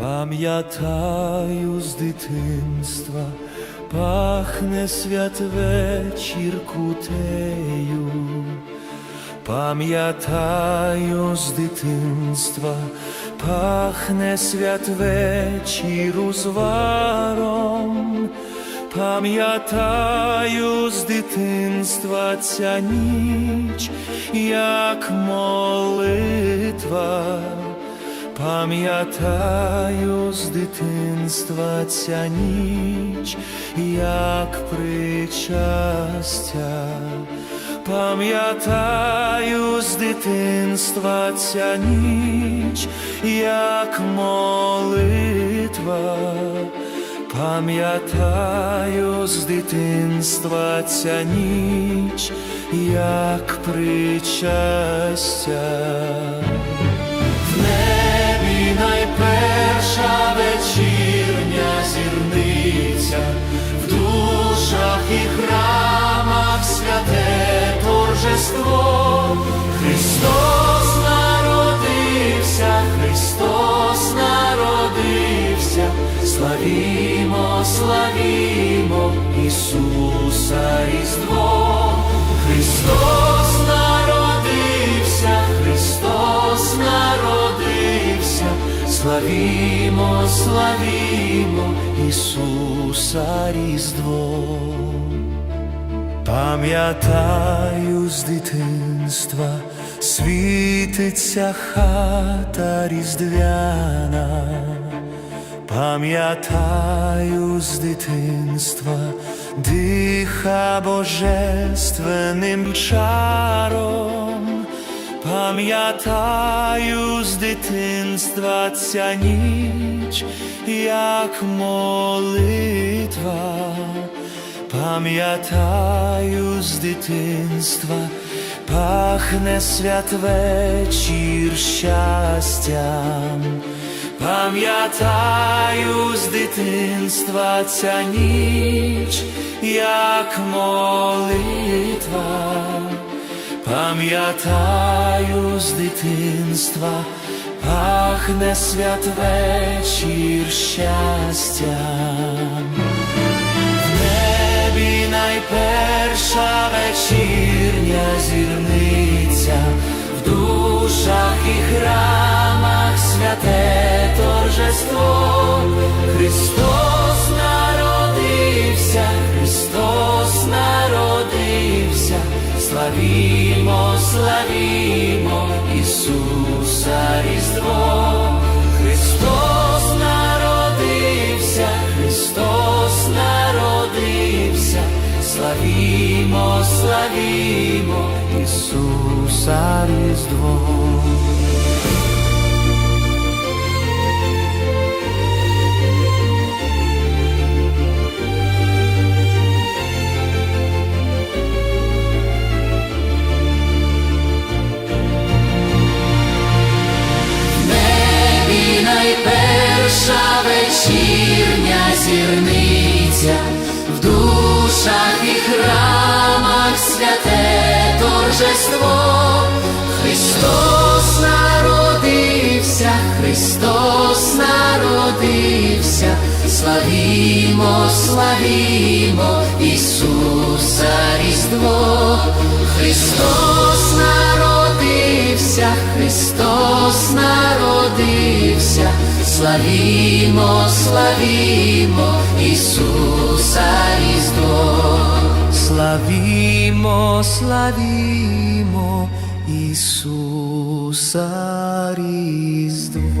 Пам'ятаю з дитинства, пахне святвечір кутею. Пам'ятаю з дитинства, пахне святвечір узваром. Пам'ятаю з дитинства ця ніч, як молитва. Пам'ятаю з дитинства ця ніч, як причастя. Пам'ятаю з дитинства ця ніч, як молитва. Пам'ятаю з дитинства ця ніч, як причастя. Торжество. Христос народився, Христос народився, славімо, славімо Ісуса Різдво. Христос народився, Христос народився, славімо, славімо Ісуса Різдво. Пам'ятаю з дитинства, світиться хата різдвяна. Пам'ятаю з дитинства, диха божественним чаром. Пам'ятаю з дитинства ця ніч, як молитва. Пам'ятаю з дитинства, пахне святвечір щастям. Пам'ятаю з дитинства ця ніч, як молитва. Пам'ятаю з дитинства, пахне святвечір щастям. Найперша вечірня зірниця, в душах і храмах святе торжество. Христос народився, Христос народився, славімо, славімо Ісуса Різдво. Славімо, славімо Ісуса Різдво. найперша вечірня зірниця, торжество. Христос народився, Христос народився, славімо, славімо Ісуса Різдво. Христос народився, Христос народився, славімо, славімо Ісуса. Славімо, славімо Ісуса Різдво.